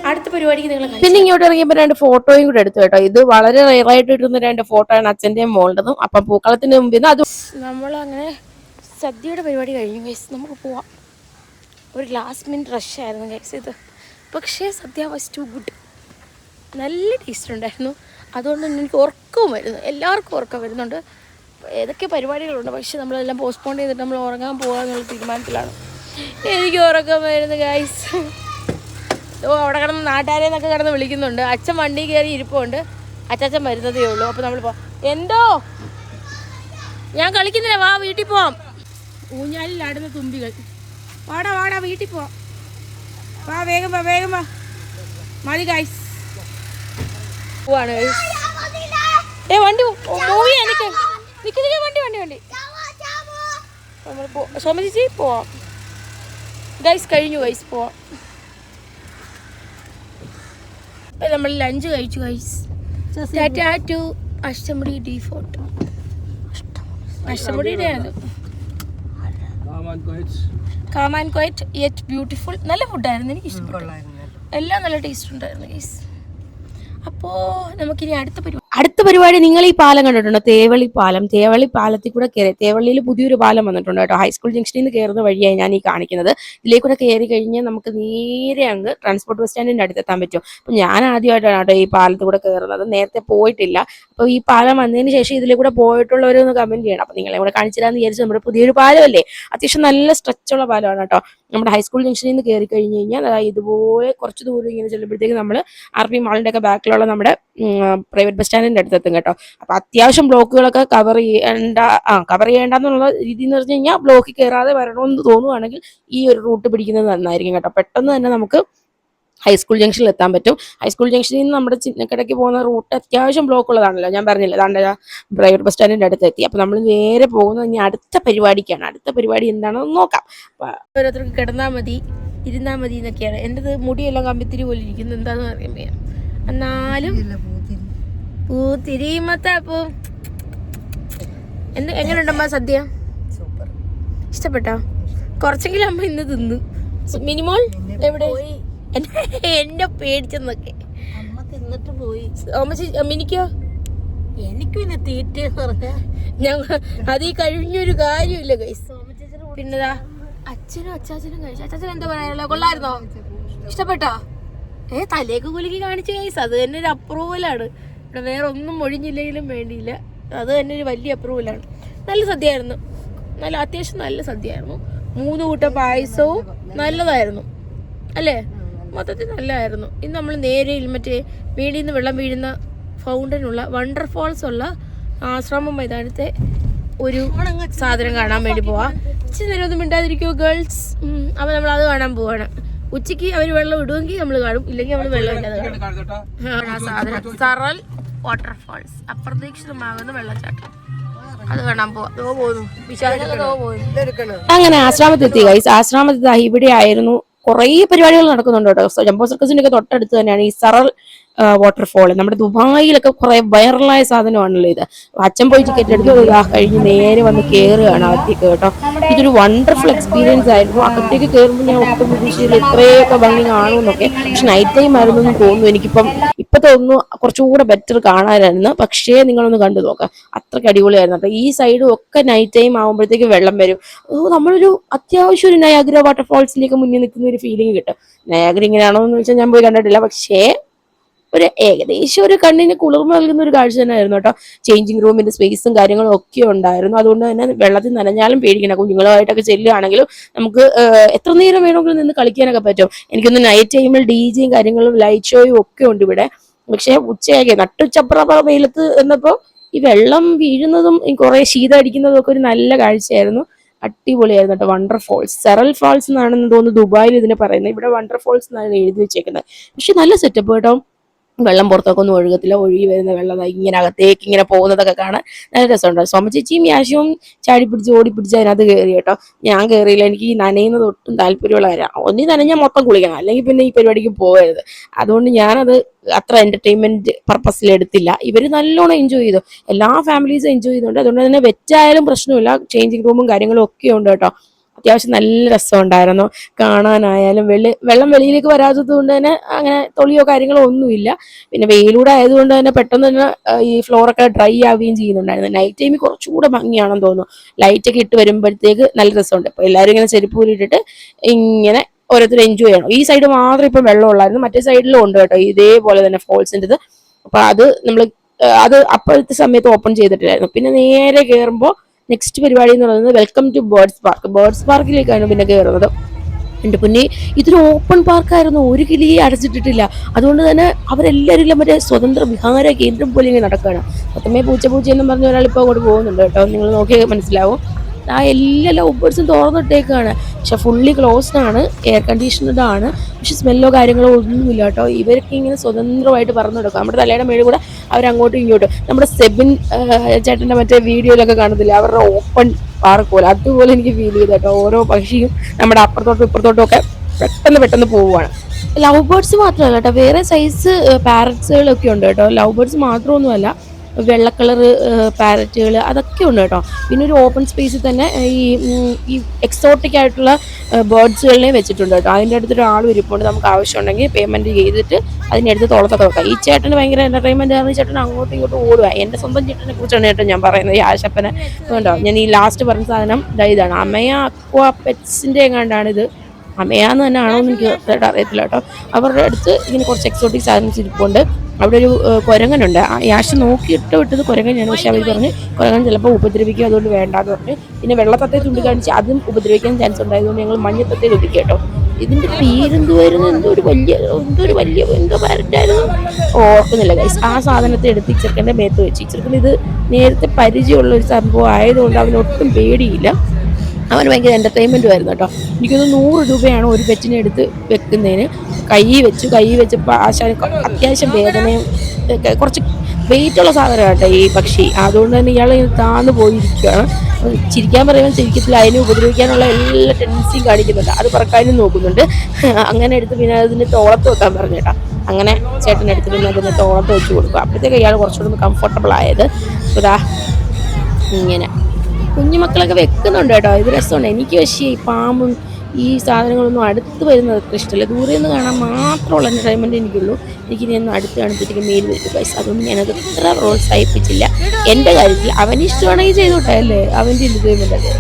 Speaker 4: അടുത്ത പരിപാടിക്ക് നിങ്ങൾ പിന്നെ ഇങ്ങോട്ട് ഇറങ്ങിയപ്പോ രണ്ട് ഫോട്ടോയും കൂടെ എടുത്തു കേട്ടോ. ഇത് വളരെ റയറായിട്ട് ആയിട്ട് കിട്ടുന്ന രണ്ട് ഫോട്ടോ ആണ് അച്ഛന്റെയും മോളുടേതും. അപ്പൊ പൂക്കളത്തിന് മുമ്പിൽ അത് നമ്മൾ അങ്ങനെ സദ്യയുടെ പരിപാടി കഴിഞ്ഞു ഗൈസ് നമുക്ക് പോവാം. ഒരു ലാസ്റ്റ് മിനിറ്റ് റഷ് ആയിരുന്നു ഗൈസ് ഇത്. പക്ഷേ സദ്യ വാസ് ടു ഗുഡ് നല്ല ടേസ്റ്റ് ഉണ്ടായിരുന്നു. അതുകൊണ്ട് തന്നെ എനിക്ക് ഉറക്കവും വരുന്നു. എല്ലാവർക്കും ഉറക്കം വരുന്നുണ്ട്. ഏതൊക്കെ പരിപാടികളുണ്ട്? പക്ഷേ നമ്മളെല്ലാം പോസ്റ്റ്പോൺ ചെയ്തിട്ട് നമ്മൾ ഉറങ്ങാൻ പോകാന്നുള്ള തീരുമാനത്തിലാണ്. എനിക്ക് ഉറക്കം വരുന്നു ഗൈസ് ഓ അവിടെ കിടന്ന് നാട്ടുകാരെ എന്നൊക്കെ കിടന്ന് വിളിക്കുന്നുണ്ട്. അച്ഛൻ വണ്ടി കയറി ഇരിപ്പുണ്ട്. അച്ചാച്ചൻ വരുന്നതേ ഉള്ളൂ. അപ്പോൾ നമ്മൾ പോ എന്തോ? ഞാൻ കളിക്കുന്നില്ല. വാ വീട്ടിൽ പോവാം. ഊഞ്ഞാലിലാടുന്ന തുമ്പികൾ. വാടാ വാടാ വീട്ടിൽ പോവാം. വാ വേഗം വാ വേഗം വാ. മതി ഗൈസ് പോവാണ്. ഏ വണ്ടി മൂവി എനിക്ക് നിക്ക്. നിക്ക് വണ്ടി വണ്ടി വണ്ടി. നമ്മൾ പോ സോമ ചേച്ചി പോവാം. ഗൈസ് കഴിഞ്ഞു ഗൈസ് പോവാം.
Speaker 1: ഇപ്പൊ നമ്മൾ ലഞ്ച് കഴിച്ചു guys. Tata to Ashtamudi D Fort അഷ്ടമുടിയുടെ ആണ്. Calm and quiet yet beautiful നല്ല ഫുഡായിരുന്നു എനിക്ക് ഇഷ്ടപ്പെട്ടു. എല്ലാം നല്ല ടേസ്റ്റ് ഉണ്ടായിരുന്നു ഗൈസ്. അപ്പോൾ നമുക്കിനി അടുത്ത പരിപാടി അടുത്ത പരിപാടി നിങ്ങൾ ഈ പാലം കണ്ടിട്ടുണ്ടോ? തേവള്ളി പാലം. തേവള്ളി പാലത്തിൽ കൂടെ കയറി തേവള്ളിയിൽ പുതിയൊരു പാലം വന്നിട്ടുണ്ട് കേട്ടോ. ഹൈസ്കൂൾ ജംഗ്ഷനിൽ നിന്ന് കയറുന്ന വഴിയായി ഞാൻ ഈ കാണിക്കുന്നത്. ഇതിലേക്ക് കൂടെ കയറി കഴിഞ്ഞാൽ നമുക്ക് നേരെ അങ്ങ് ട്രാൻസ്പോർട്ട് ബസ് സ്റ്റാൻഡിന്റെ അടുത്തെത്താൻ പറ്റും. അപ്പം ഞാൻ ആദ്യമായിട്ടാണ് കേട്ടോ ഈ പാലത്തിൽ കൂടെ കയറുന്നത് നേരത്തെ പോയിട്ടില്ല. അപ്പോൾ ഈ പാലം വന്നതിന് ശേഷം ഇതിലെ കൂടെ പോയിട്ടുള്ളവരൊന്ന് കമന്റ് ചെയ്യണം. അപ്പം നിങ്ങളെ കൂടെ കാണിച്ചില്ലാന്ന് വിചാരിച്ചു നമ്മുടെ പുതിയൊരു പാലമല്ലേ? അത്യാവശ്യം നല്ല സ്ട്രെച്ചുള്ള പാലമാണ് കേട്ടോ. നമ്മുടെ ഹൈസ്കൂൾ ജംഗ്ഷനിൽ നിന്ന് കയറി കഴിഞ്ഞ് കഴിഞ്ഞാൽ ഇതുപോലെ കുറച്ച് ദൂരം ഇങ്ങനെ ചെല്ലുമ്പോഴത്തേക്ക് നമ്മൾ ആർ പി മാളിന്റെ ഒക്കെ ബാക്കിലുള്ള നമ്മുടെ പ്രൈവറ്റ് ബസ് സ്റ്റാൻഡിന്റെ അടുത്തെത്തും കേട്ടോ. അപ്പൊ അത്യാവശ്യം ബ്ലോക്കുകളൊക്കെ കവർ ചെയ്യേണ്ട ആ കവർ ചെയ്യേണ്ടെന്നുള്ള രീതി എന്ന് പറഞ്ഞു കഴിഞ്ഞാൽ ബ്ലോക്കിൽ കയറാതെ വരണമെന്ന് തോന്നുവാണെങ്കിൽ ഈ ഒരു റൂട്ട് പിടിക്കുന്നത് നന്നായിരിക്കും കേട്ടോ. പെട്ടെന്ന് തന്നെ നമുക്ക് ഹൈസ്കൂൾ ജംഗ്ഷനിൽ എത്താൻ പറ്റും. ഹൈസ്കൂൾ ജംഗ്ഷനിൽ നിന്ന് നമ്മുടെ ചിന്നക്കടയ്ക്ക് പോകുന്ന റൂട്ട് അത്യാവശ്യം ബ്ലോക്ക് ഉള്ളതാണല്ലോ. ഞാൻ പറഞ്ഞില്ല അതാണ്ട് പ്രൈവറ്റ് ബസ് സ്റ്റാൻഡിന്റെ അടുത്ത് എത്തി അപ്പൊ നമ്മൾ നേരെ പോകുന്നത് ഇനി അടുത്ത പരിപാടിക്കാണ്. അടുത്ത പരിപാടി എന്താണെന്ന് നോക്കാം. ഓരോരുത്തർക്ക് കിടന്നാൽ മതി ഇരുന്നാൽ മതി എന്നൊക്കെയാണ്. എന്റെത് മുടിയെല്ലാം കമ്പിത്തിരി പോലെ ഇരിക്കുന്നത് എന്താണെന്ന് അറിയാൻ എന്നാലും പൂത്തിരിമത്ത പൂ. എന്ത് എങ്ങനെയുണ്ടമ്മ സദ്യ? ഇഷ്ടപ്പെട്ടോ? കുറച്ചെങ്കിലും അമ്മ ഇന്ന് തിന്നു. മിനിമോൾ എവിടെ? എന്നെ- പേടിച്ചെന്നൊക്കെ.
Speaker 2: തിന്നിട്ട് പോയി.
Speaker 1: മിനിക്കോ?
Speaker 2: എനിക്ക് പിന്നെ തീറ്റ
Speaker 1: ഞങ്ങൾ അത് ഈ കഴിഞ്ഞൊരു കാര്യമില്ല ഗൈസ് പിന്നെതാ? അച്ഛനും അച്ചാച്ചനും കഴിച്ചു. അച്ചാച്ചൻ എന്താ പറയാനുള്ള? കൊള്ളായിരുന്നോ? ഇഷ്ടപ്പെട്ടോ? ഏ തലേക്ക് കുലുക്കി കാണിച്ചു ഗൈസ് അത് തന്നെ ഒരു അപ്രൂവലാണ് ഇവിടെ വേറെ ഒന്നും ഒഴിഞ്ഞില്ലെങ്കിലും വേണ്ടിയില്ല. അത് തന്നെ ഒരു വലിയ അപ്രൂവലാണ് നല്ല സദ്യയായിരുന്നു. നല്ല അത്യാവശ്യം നല്ല സദ്യയായിരുന്നു. മൂന്ന് കൂട്ടം പായസവും നല്ലതായിരുന്നു. അല്ലേ? മൊത്തത്തിൽ നല്ലതായിരുന്നു ഇന്ന് നമ്മൾ നേരെ മറ്റേ വീടിൽ നിന്ന് വെള്ളം വീഴുന്ന ഫൗണ്ടനുള്ള വണ്ടർ ഫോൾസ് ഉള്ള ആശ്രമം മൈതാനത്തെ ഒരു സാധനം കാണാൻ വേണ്ടി പോവാ. ഇച്ചിരി നേരം ഒന്നും മിണ്ടാതിരിക്കുമോ ഗേൾസ് അപ്പൊ നമ്മൾ അത് കാണാൻ പോവാണ്. ഉച്ചയ്ക്ക് അവർ വെള്ളം ഇടുമെങ്കിൽ നമ്മൾ കാണും. ഇല്ലെങ്കിൽ നമ്മൾ വെള്ളം ഇല്ലാതെ കാണും. ആ സാധനം. സറൽ. വാട്ടർഫാൾസ് അപ്രതീക്ഷിതമാകുന്ന വെള്ളച്ചാട്ടം. അത് കാണാൻ പോകുന്നു അങ്ങനെ ആശ്രാമത്തെത്തി ഗൈസ് ആശ്രാമത്തിൽ ഇവിടെ ആയിരുന്നു കുറേ പരിപാടികൾ നടക്കുന്നുണ്ട് കേട്ടോ. ജംബോ സർക്കസിന്റെ ഒക്കെ തൊട്ടടുത്ത് തന്നെയാണ് ഈ സറൽ വാട്ടർഫോൾ നമ്മുടെ ദുബായിലൊക്കെ കുറെ വൈറലായ സാധനമാണല്ലോ ഇത്. അച്ഛൻ പോയി ടിക്കറ്റ് എടുത്ത് ആ കഴിഞ്ഞ് നേരെ വന്ന് കയറുകയാണ് അകത്തേക്ക് കേട്ടോ. ഇതൊരു വണ്ടർഫുൾ എക്സ്പീരിയൻസ് ആയിരുന്നു. അകത്തേക്ക് കയറുമ്പോൾ ഞാൻ ഒട്ടും പ്രതീക്ഷയിൽ ഇത്രയൊക്കെ ഭംഗി കാണുമെന്നൊക്കെ. പക്ഷെ നൈറ്റ് ടൈം ആയിരുന്നു എന്ന് തോന്നുന്നു. എനിക്കിപ്പം ഇപ്പൊ തോന്നുന്നു കുറച്ചുകൂടെ ബെറ്റർ കാണാനായിരുന്നു. പക്ഷേ നിങ്ങളൊന്ന് കണ്ടു നോക്കാം. അത്രയ്ക്ക് അടിപൊളിയായിരുന്നു. അപ്പൊ ഈ സൈഡും ഒക്കെ നൈറ്റ് ടൈം ആകുമ്പോഴത്തേക്ക് വെള്ളം വരും. നമ്മളൊരു അത്യാവശ്യം ഒരു നയാഗ്ര വാട്ടർഫോൾസിലേക്ക് മുന്നിൽ നിൽക്കുന്ന ഒരു ഫീലിംഗ് കിട്ടും. നയാഗ്ര ഇങ്ങനെയാണോ എന്ന് വെച്ചാൽ ഞാൻ പോയി കണ്ടിട്ടില്ല. പക്ഷേ ഒരു ഏകദേശം ഒരു കണ്ണിന് കുളിർമ നൽകുന്ന ഒരു കാഴ്ച തന്നെയായിരുന്നു കേട്ടോ. ചേഞ്ചിങ് റൂമിന്റെ സ്പേസും കാര്യങ്ങളും ഒക്കെ ഉണ്ടായിരുന്നു. അതുകൊണ്ട് തന്നെ വെള്ളത്തിൽ നനഞ്ഞാലും പേടിക്കണം കുഞ്ഞുങ്ങളുമായിട്ടൊക്കെ ചെല്ലുകയാണെങ്കിലും നമുക്ക് എത്ര നേരം വേണമെങ്കിലും നിന്ന് കളിക്കാനൊക്കെ പറ്റും. എനിക്കൊന്ന് നൈറ്റ് ടൈമിൽ ഡി ജിയും കാര്യങ്ങളും ലൈറ്റ് ഷോയും ഒക്കെ ഉണ്ട് ഇവിടെ. പക്ഷെ ഉച്ചയൊക്കെ നട്ടുച്ചപ്പുറ വെയിലത്ത് എന്നപ്പോ ഈ വെള്ളം വീഴുന്നതും കുറെ ശീതം അടിക്കുന്നതും ഒക്കെ ഒരു നല്ല കാഴ്ചയായിരുന്നു. അടിപൊളിയായിരുന്നു കേട്ടോ. വണ്ടർ ഫോൾസ് സെറൽ ഫാൾസ് എന്നാണെന്ന് തോന്നുന്നു ദുബായിൽ ഇതിനെ പറയുന്നത്. ഇവിടെ വണ്ടർ ഫോൾസ് എന്നാണ് എഴുതി വെച്ചേക്കുന്നത്. പക്ഷെ നല്ല സെറ്റപ്പ് കേട്ടോ. വെള്ളം പുറത്തൊക്കെ ഒന്നും ഒഴുകത്തില്ല ഒഴുകി വരുന്ന വെള്ളം ഇങ്ങനെ അകത്തേക്ക് ഇങ്ങനെ പോകുന്നതൊക്കെ കാണാൻ നല്ല രസമുണ്ട്. സോമ ചേച്ചിയും യാശവും ചാടി പിടിച്ച് ഓടി പിടിച്ച് അതിനകത്ത് കയറി കേട്ടോ. ഞാൻ കയറിയില്ല എനിക്ക് ഈ നനയുന്നത് ഒട്ടും താല്പര്യമുള്ള കാര്യമാണ്. ഒന്നി നനഞ്ഞാൽ മൊത്തം കുളിക്കണം അല്ലെങ്കിൽ പിന്നെ ഈ പരിപാടിക്ക് പോകരുത്. അതുകൊണ്ട് ഞാനത് അത്ര എന്റർടൈൻമെന്റ് പർപ്പസിൽ എടുത്തില്ല. ഇവർ നല്ലോണം എൻജോയ് ചെയ്തു. എല്ലാ ഫാമിലീസും എൻജോയ് ചെയ്തുകൊണ്ട് അതുകൊണ്ട് തന്നെ വെറ്റായാലും പ്രശ്നമില്ല. ചേഞ്ചിങ് റൂമും കാര്യങ്ങളും ഒക്കെ ഉണ്ട് കേട്ടോ. അത്യാവശ്യം നല്ല രസമുണ്ടായിരുന്നു. കാണാനായാലും വെള്ളി വെള്ളം വെളിയിലേക്ക് വരാത്തത് കൊണ്ട് തന്നെ അങ്ങനെ തൊളിയോ കാര്യങ്ങളോ ഒന്നുമില്ല. പിന്നെ വെയിലൂടെ ആയതുകൊണ്ട് തന്നെ പെട്ടെന്ന് തന്നെ ഈ ഫ്ലോറൊക്കെ ഡ്രൈ ആവുകയും ചെയ്യുന്നുണ്ടായിരുന്നു. നൈറ്റ് ടൈമിൽ കുറച്ചുകൂടെ ഭംഗിയാണെന്ന് തോന്നുന്നു. ലൈറ്റ് ഒക്കെ ഇട്ട് വരുമ്പോഴത്തേക്ക് നല്ല രസമുണ്ട്. ഇപ്പൊ എല്ലാവരും ഇങ്ങനെ ചെരുപ്പ് കൂടിയിട്ടിട്ട് ഇങ്ങനെ ഓരോരുത്തർ എൻജോയ് ചെയ്യണം. ഈ സൈഡ് മാത്രം ഇപ്പം വെള്ളം ഉള്ളായിരുന്നു. മറ്റേ സൈഡിലും ഉണ്ട് കേട്ടോ. ഇതേപോലെ തന്നെ ഫോൾസിന്റെ അപ്പോൾ അപ്പൊ അത് നമ്മൾ അത് അപ്പോഴത്തെ സമയത്ത് ഓപ്പൺ ചെയ്തിട്ടില്ലായിരുന്നു. പിന്നെ നേരെ കയറുമ്പോൾ നെക്സ്റ്റ് പരിപാടി എന്ന് പറയുന്നത് welcome to birds park birds പാർക്കിലേക്കാണ് പിന്നെ കയറുന്നത് എന്റെ പിന്നെ ഇതൊരു ഓപ്പൺ പാർക്കായിരുന്നു ഒരു കിളിയെ അടച്ചിട്ടിട്ടില്ല. അതുകൊണ്ട് തന്നെ അവരെല്ലാവരും മറ്റേ സ്വതന്ത്ര വിഹാര കേന്ദ്രം പോലെ ഇങ്ങനെ നടക്കുകയാണ് മൊത്തമേ പൂച്ച പൂച്ച എന്നും പറഞ്ഞ ഒരാൾ ഇപ്പോൾ അങ്ങോട്ട് പോകുന്നുണ്ട് കേട്ടോ. നിങ്ങൾ നോക്കിയാൽ മനസ്സിലാവും. ആ എല്ലാ ലവ് തുറന്നിട്ടേക്കാണ്. പക്ഷെ ഫുള്ളി ക്ലോസ്ഡ് ആണ് എയർ കണ്ടീഷൻഡ് ആണ്. പക്ഷെ സ്മെല്ലോ കാര്യങ്ങളോ ഒന്നുമില്ല കേട്ടോ. ഇവർക്ക് ഇങ്ങനെ സ്വതന്ത്രമായിട്ട് പറന്നു കിടക്കും നമ്മുടെ തലയുടെ മേളിൽ കൂടെ അവരങ്ങോട്ടും ഇങ്ങോട്ടും. നമ്മുടെ സെബിൻ ചേട്ടന്റെ മറ്റേ വീഡിയോയിലൊക്കെ കാണത്തില്ല അവരുടെ ഓപ്പൺ പാർക്ക് പോലെ. അതുപോലെ എനിക്ക് ഫീൽ ചെയ്തു കേട്ടോ. ഓരോ പക്ഷിയും നമ്മുടെ അപ്പുറത്തോട്ടും ഇപ്പുറത്തോട്ടും ഒക്കെ പെട്ടെന്ന് പെട്ടെന്ന് പോവുകയാണ്. ലവ് ബേർഡ്സ് മാത്രമല്ല കേട്ടോ. വേറെ സൈസ് പാരറ്റ്സുകളൊക്കെ ഉണ്ട് കേട്ടോ. ലവ് ബേർഡ്സ് മാത്രമൊന്നുമല്ല. വെള്ള കളർ പാരറ്റുകൾ അതൊക്കെ ഉണ്ട് കേട്ടോ. പിന്നെ ഒരു ഓപ്പൺ സ്പേസിൽ തന്നെ ഈ ഈ എക്സോട്ടിക് ആയിട്ടുള്ള ബേർഡ്സുകളിനെ വെച്ചിട്ടുണ്ട് കേട്ടോ. അതിന്റെ അടുത്ത് ഒരാൾ ഇരിപ്പുണ്ട് നമുക്ക് ആവശ്യമുണ്ടെങ്കിൽ പേയ്മെന്റ് ചെയ്തിട്ട് അതിന്റെ അടുത്ത് തോളത്തൊക്കെ വെക്കാം. ഈ ചേട്ടന് ഭയങ്കര എന്റർടൈൻമെന്റ് ആണ്. ചേട്ടൻ അങ്ങോട്ടും ഇങ്ങോട്ടും ഓടുക എന്റെ സ്വന്തം ചേട്ടനെ കുറിച്ചാണ് ചേട്ടൻ ഞാൻ പറയുന്നത്. ഈ ആശപ്പനെ. കണ്ടോ ഞാൻ ഈ ലാസ്റ്റ് പറഞ്ഞ സാധനം ഇതാണ്. അമയ അക്വാ പെറ്റ്സിന്റെ എങ്ങാണ്ടാണിത്. അമയാന്ന് തന്നെ ആണോ എന്ന് എനിക്ക് കൃത്യമായിട്ട് അറിയത്തില്ല കേട്ടോ. അവരുടെ അടുത്ത് ഇങ്ങനെ കുറച്ച് എക്സോട്ടിക് സാധനങ്ങൾ ഇരിപ്പുണ്ട്. അവിടെ ഒരു കുരങ്ങനുണ്ട്. ആ യാഷ് നോക്കിയിട്ട് വിട്ടത് കുരങ്ങനാണ് പക്ഷെ അവർ പറഞ്ഞ് കുരങ്ങൻ ചിലപ്പോൾ ഉപദ്രവിക്കും അതുകൊണ്ട് വേണ്ടാന്ന് പറഞ്ഞു. പിന്നെ വെള്ളത്തത്തെ ചൂണ്ടിക്കാണിച്ച് അതും ഉപദ്രവിക്കാൻ ചാൻസ് ഉണ്ടായതുകൊണ്ട് ഞങ്ങൾ മഞ്ഞത്തത്തെ ഒതുക്കി കേട്ടോ ഇതിന്റെ പേരെന്തുവായിരുന്നു എന്തോ ഒരു വലിയ എന്തോ ഒരു വലിയ എന്തോ പാരറ്റായിരുന്നു ഓർക്കുന്നില്ല ഗൈസ് ആ സാധനത്തെ എടുത്ത് ഈ ചെറുക്കന്റെ മേത്ത് വെച്ച്. ഈ ചെറുക്കൻ ഇത് നേരത്തെ പരിചയമുള്ള ഒരു സംഭവം ആയതുകൊണ്ട് അവനൊട്ടും പേടിയില്ല. അവന് ഭയങ്കര എന്റർടൈൻമെന്റും ആയിരുന്നു കേട്ടോ. എനിക്കൊന്ന് നൂറ് രൂപയാണ് ഒരു പെറ്റിനെ എടുത്ത് വെക്കുന്നതിന്. കൈ വെച്ചു കൈ വെച്ചപ്പോൾ ആശാന് അത്യാവശ്യം വേദനയും കുറച്ച് വെയിറ്റുള്ള സാധനം കേട്ടോ ഈ പക്ഷി. അതുകൊണ്ട് തന്നെ ഇയാൾ താന്ന് പോയിരിക്കുകയാണ്. ചിരിക്കാൻ പറയുമ്പോൾ ചിരിക്കത്തില്ല. അതിനെ ഉപദ്രവിക്കാനുള്ള എല്ലാ ടെൻഡൻസിയും കാണിക്കുന്നുണ്ട്. അത് പറക്കാനും നോക്കുന്നുണ്ട്. അങ്ങനെ എടുത്ത് പിന്നെ അതിന്റെ തോളത്ത് വെക്കാൻ പറഞ്ഞു കേട്ടോ. അങ്ങനെ ചേട്ടൻ എടുത്ത് പിന്നെ അതിന്റെ തോളത്ത് വെച്ച് കൊടുക്കും. അപ്പോഴത്തേക്ക് ഇയാൾ കുറച്ചുകൂടി കംഫർട്ടബിൾ ആയത്. ഇതാ ഇങ്ങനെ. കുഞ്ഞുമക്കളൊക്കെ വെക്കുന്നുണ്ട് കേട്ടോ. ഇത് രസമുണ്ട് എനിക്ക് പക്ഷേ ഈ പാമ്പും ഈ സാധനങ്ങളൊന്നും അടുത്ത് വരുന്നത് അത്ര ഇഷ്ടമല്ല. ദൂരെ നിന്ന് കാണാൻ മാത്രമുള്ള എന്റർടൈൻമെന്റ് എനിക്കുള്ളൂ. എനിക്ക് ഒന്നും അടുത്ത് കാണുമ്പോഴത്തേക്ക് മേൽ വരും പൈസ അതുകൊണ്ട് ഞാനത് ഇത്ര പ്രോത്സാഹിപ്പിച്ചില്ല. എന്റെ കാര്യത്തിൽ അവന് ഇഷ്ടമാണെങ്കിൽ ചെയ്തോട്ടെ അല്ലേ? അവന്റെ എന്റർടൈൻമെന്റ് അല്ലേ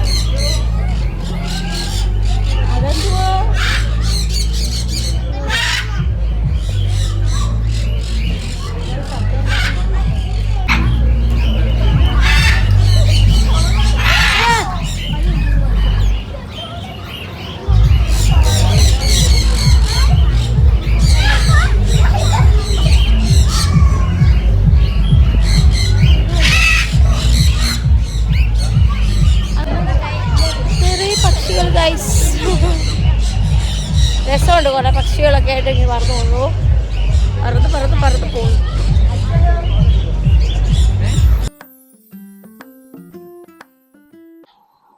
Speaker 1: പക്ഷികളൊക്കെ ആയിട്ട് ഇങ്ങനെ പറന്നു പോകുന്നു പറന്ന് പറന്ന് പറന്ന് പോകുന്നു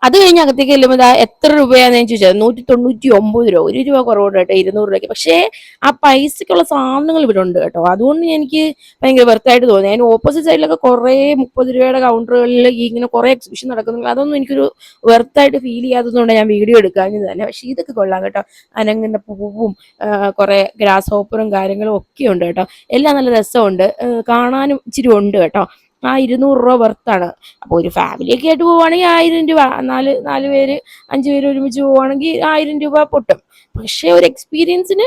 Speaker 1: അത് കഴിഞ്ഞ് അകത്തേക്ക് ചെല്ലുമ്പോൾ എത്ര രൂപയാണെന്ന് ഞാൻ ചോദിച്ചത്. നൂറ്റി തൊണ്ണൂറ്റി ഒമ്പത് രൂപ. ഒരു രൂപ കുറവുണ്ട് കേട്ടോ ഇരുന്നൂറ് രൂപയ്ക്ക്. പക്ഷേ ആ പൈസക്കുള്ള സാധനങ്ങൾ ഇവിടെ ഉണ്ട് കേട്ടോ. അതുകൊണ്ട് എനിക്ക് ഭയങ്കര വെറുത്തായിട്ട് തോന്നി. അതിന് ഓപ്പോസിറ്റ് സൈഡിലൊക്കെ കുറേ മുപ്പത് രൂപയുടെ കൗണ്ടറുകളിൽ ഇങ്ങനെ കുറേ എക്സിബിഷൻ നടക്കുന്നുണ്ട്. അതൊന്നും എനിക്കൊരു വെറുത്തായിട്ട് ഫീൽ ചെയ്യാത്തതുകൊണ്ട് ഞാൻ വീഡിയോ എടുക്കാഞ്ഞത് തന്നെ. പക്ഷേ ഇതൊക്കെ കൊള്ളാം കേട്ടോ. അനങ്ങുന്ന പൂവും കുറേ ഗ്രാസ് ഹോപ്പറും കാര്യങ്ങളും ഒക്കെ ഉണ്ട് കേട്ടോ. എല്ലാം നല്ല രസമുണ്ട്. കാണാനും ഇച്ചിരി ഉണ്ട് കേട്ടോ. ആ ഇരുന്നൂറ് രൂപ വെർത്താണ് അപ്പോൾ ഒരു ഫാമിലിയൊക്കെ ആയിട്ട് പോവുകയാണെങ്കിൽ ആയിരം രൂപ നാല് നാല് പേര് അഞ്ച് പേര് ഒരുമിച്ച് പോവുകയാണെങ്കിൽ ആയിരം രൂപ പൊട്ടും. പക്ഷേ ഒരു എക്സ്പീരിയൻസിന്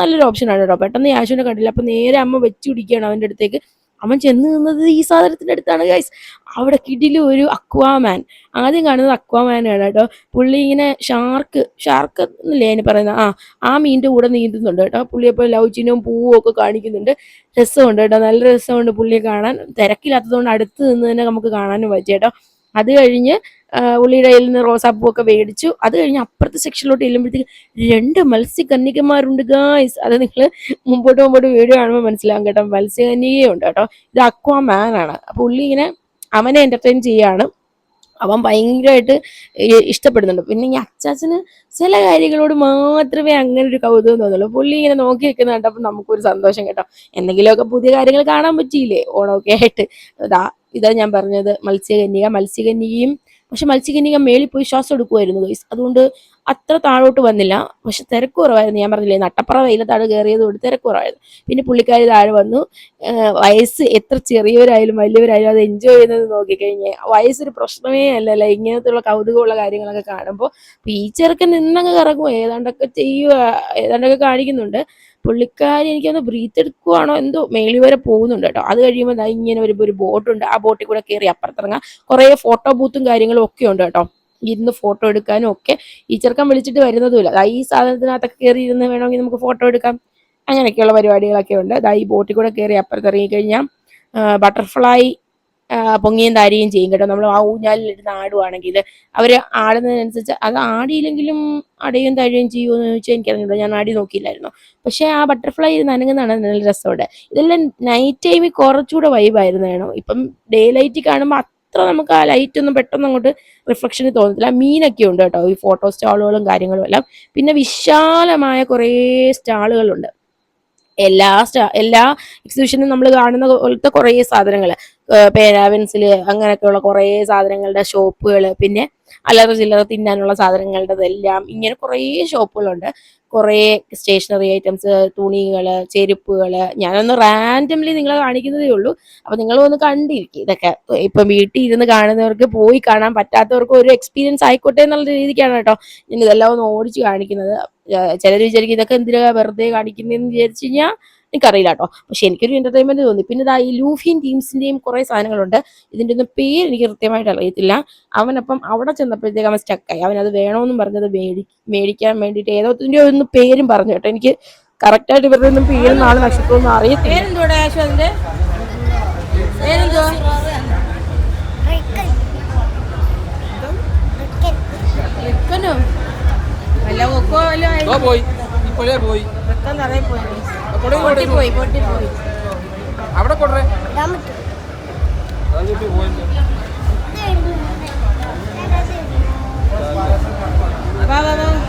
Speaker 1: നല്ലൊരു ഓപ്ഷനാണ് കേട്ടോ. പെട്ടെന്ന് യാശുവിനെ കണ്ടില്ല. അപ്പം നേരെ അമ്മ വെച്ച് പിടിക്കുകയാണ് അവന്റെ അടുത്തേക്ക്. അവൻ ചെന്ന് നിന്നത് ഈ സാധനത്തിന്റെ അടുത്താണ് ഗൈസ് അവിടെ കിടിലും ഒരു അക്വാമാൻ. ആദ്യം കാണുന്നത് അക്വാമാനാണ് കേട്ടോ. പുള്ളി ഇങ്ങനെ ഷാർക്ക് ഷാർക്ക് എന്നല്ലേ അതിന് പറയുന്നത് ആ ആ മീനിന്റെ കൂടെ നീന്തുന്നുണ്ട് കേട്ടോ. പുള്ളിയപ്പോൾ ലവ് ചിഹ്നവും പൂവും ഒക്കെ കാണിക്കുന്നുണ്ട്. രസമുണ്ട് കേട്ടോ. നല്ല രസമുണ്ട് പുള്ളിയെ കാണാൻ. തിരക്കില്ലാത്തതുകൊണ്ട് അടുത്ത് നിന്ന് തന്നെ നമുക്ക് കാണാനും പറ്റി കേട്ടോ. അത് കഴിഞ്ഞ് ആ, പുള്ളിയുടെ കയ്യിൽ നിന്ന് റോസാപ്പൂ ഒക്കെ മേടിച്ചു. അത് കഴിഞ്ഞ് അപ്പുറത്തെ സെക്ഷനിലോട്ട് ചെല്ലുമ്പോഴത്തേക്ക് രണ്ട് മത്സ്യകന്യകന്മാരുണ്ട് ഗായ്സ് അത് നിങ്ങൾ മുമ്പോട്ട് മുമ്പോട്ട് വീഡിയോ കാണുമ്പോൾ മനസ്സിലാകും കേട്ടോ. മത്സ്യകന്യകയുണ്ട് കേട്ടോ. ഇത് അക്വാ മാൻ ആണ്. അപ്പൊ പുള്ളി ഇങ്ങനെ അവനെ എന്റർടൈൻ ചെയ്യാണ്. അവൻ ഭയങ്കരമായിട്ട് ഇഷ്ടപ്പെടുന്നുണ്ട്. പിന്നെ ഈ അച്ചാച്ചന് ചില കാര്യങ്ങളോട് മാത്രമേ അങ്ങനെ ഒരു കൗതുകം തോന്നുള്ളൂ. പുള്ളി ഇങ്ങനെ നോക്കി വെക്കുന്ന കണ്ടപ്പോൾ നമുക്കൊരു സന്തോഷം കേട്ടോ. എന്തെങ്കിലുമൊക്കെ പുതിയ കാര്യങ്ങൾ കാണാൻ പറ്റിയില്ലേ? ഓണമൊക്കെ ആയിട്ട്. ഇതാ ഇതാ ഞാൻ പറഞ്ഞത്. മത്സ്യകന്യക മത്സ്യകന്യകയും പക്ഷെ മത്സ്യകന്യക മേളിൽ പോയി ശ്വാസം എടുക്കുമായിരുന്നു ഗൈസ് അതുകൊണ്ട് അത്ര താഴോട്ട് വന്നില്ല. പക്ഷെ തിരക്ക് കുറവായിരുന്നു. ഞാൻ പറഞ്ഞില്ലേ നട്ടപ്പുറ വെയിലത്താണ് കയറിയത് കൊണ്ട് തിരക്ക് കുറവായിരുന്നു. പിന്നെ പുള്ളിക്കാരി താഴെ വന്നു. വയസ്സ് എത്ര ചെറിയവരായാലും വലിയവരായാലും അത് എൻജോയ് ചെയ്യുന്നത് നോക്കിക്കഴിഞ്ഞാൽ വയസ്സൊരു പ്രശ്നമേ അല്ലല്ലോ? ഇങ്ങനത്തെയുള്ള കൗതുകമുള്ള കാര്യങ്ങളൊക്കെ കാണുമ്പോൾ ഈ ചെറുക്കൻ നിന്നങ്ങ് കറങ്ങും. ഏതാണ്ടൊക്കെ ചെയ്യുക ഏതാണ്ടൊക്കെ കാണിക്കുന്നുണ്ട്. പുള്ളിക്കാരി എനിക്കൊന്ന് ബ്രീത്ത് എടുക്കുവാണോ എന്തോ മേളി വരെ പോകുന്നുണ്ട് കേട്ടോ. അത് കഴിയുമ്പോൾ ഇങ്ങനെ വരുമ്പോൾ ഒരു ബോട്ടുണ്ട് ആ ബോട്ടിൽ കൂടെ കയറി അപ്പുറത്തിറങ്ങാം. കുറേ ഫോട്ടോ ബൂത്തും കാര്യങ്ങളും ഒക്കെ ഉണ്ട് കേട്ടോ. ഇരുന്ന് ഫോട്ടോ എടുക്കാനും ഒക്കെ. ഈ ചെറുക്കൻ വിളിച്ചിട്ട് വരുന്നതുമില്ല. ഈ സാധനത്തിനകത്തൊക്കെ കയറി ഇരുന്ന് വേണമെങ്കിൽ നമുക്ക് ഫോട്ടോ എടുക്കാം. അങ്ങനെയൊക്കെയുള്ള പരിപാടികളൊക്കെ ഉണ്ട്. ദാ ഈ ബോട്ടിൽ കൂടെ കയറി അപ്പുറത്തിറങ്ങി കഴിഞ്ഞാൽ ബട്ടർഫ്ലൈ പൊങ്ങിയും താരിയും ചെയ്യും കേട്ടോ. നമ്മൾ ആ ഊഞ്ഞാലിലിരുന്ന് ആടുവാണെങ്കിൽ. അവർ ആടുന്നതിനനുസരിച്ച് അത് ആടിയില്ലെങ്കിലും അടയും തഴയും ചെയ്യുമെന്ന് ചോദിച്ചാൽ എനിക്കറിഞ്ഞില്ല ഞാൻ ആടി നോക്കിയില്ലായിരുന്നു. പക്ഷേ ആ ബട്ടർഫ്ലൈ നനങ്ങുന്നതാണ് നല്ല രസമുണ്ട് ഇതെല്ലാം നൈറ്റ് ടൈമിൽ കുറച്ചുകൂടെ വൈബായിരുന്നു വേണം ഇപ്പം ഡേ ലൈറ്റ് കാണുമ്പോൾ അത്ര നമുക്ക് ആ ലൈറ്റ് ഒന്നും പെട്ടെന്ന് അങ്ങോട്ട് റിഫ്ലക്ഷന് തോന്നത്തില്ല. മീനൊക്കെ ഉണ്ട് കേട്ടോ. ഈ ഫോട്ടോ സ്റ്റാളുകളും കാര്യങ്ങളും എല്ലാം. പിന്നെ വിശാലമായ കുറേ സ്റ്റാളുകളുണ്ട് എല്ലാ സ്റ്റാ എല്ലാ എക്സിബിഷനും നമ്മൾ കാണുന്ന പോലത്തെ കുറേ സാധനങ്ങൾ പേന പെൻസിൽ അങ്ങനെയൊക്കെയുള്ള കുറേ സാധനങ്ങളുടെ ഷോപ്പുകൾ പിന്നെ അല്ലറ ചില്ലറ തിന്നാനുള്ള സാധനങ്ങളുടെതെല്ലാം ഇങ്ങനെ കുറേ ഷോപ്പുകളുണ്ട്. കുറേ സ്റ്റേഷനറി ഐറ്റംസ് തുണികൾ ചെരുപ്പുകൾ ഞാനൊന്ന് റാൻഡംലി നിങ്ങളെ കാണിക്കുന്നതേ ഉള്ളൂ. അപ്പം നിങ്ങൾ ഒന്ന് കണ്ടിരിക്കും ഇതൊക്കെ. ഇപ്പം വീട്ടിൽ ഇരുന്ന് കാണുന്നവർക്ക് പോയി കാണാൻ പറ്റാത്തവർക്ക് ഒരു എക്സ്പീരിയൻസ് ആയിക്കോട്ടെ എന്നുള്ള രീതിക്കാണ് കേട്ടോ ഞാൻ ഇതെല്ലാം ഒന്ന് ഓടിച്ച് കാണിക്കുന്നത്. ചിലർ വിചാരിക്കും ഇതൊക്കെ എന്തിനാ വെറുതെ കാണിക്കുന്നതെന്ന് വിചാരിച്ചു കഴിഞ്ഞാൽ എനിക്കറിയില്ല കേട്ടോ പക്ഷെ എനിക്കൊരു എന്റർടൈൻമെന്റ് തോന്നി. പിന്നെ ഇതാ ഈ ലൂഫിയൻ ടീംസിന്റെയും കുറെ സാധനങ്ങളുണ്ട്. ഇതിന്റെ ഒന്നും പേര് എനിക്ക് കൃത്യമായിട്ട് അറിയത്തില്ല. അവനപ്പം അവിടെ ചെന്നപ്പോഴത്തേക്ക് അവൻ സ്റ്റക്കായി അവൻ അത് വേണമെന്നും പറഞ്ഞത് മേടി മേടിക്കാൻ വേണ്ടിയിട്ട് ഏതോത്തിന്റെ ഒന്ന് പേരും പറഞ്ഞു കേട്ടോ. എനിക്ക് കറക്റ്റായിട്ട് ഇവരുടെ ഒന്നും പേര് നാളെ നക്ഷത്രമൊന്നും അറിയത്തില്ല.
Speaker 3: പോയി. ഇപ്പോഴേ പോയി.
Speaker 1: പോയി. പൊട്ടിപ്പോയി പൊട്ടിപ്പോയി.
Speaker 3: അവിടെ
Speaker 1: വാ വാ വാ.
Speaker 2: വേണ്ടായിരുന്നു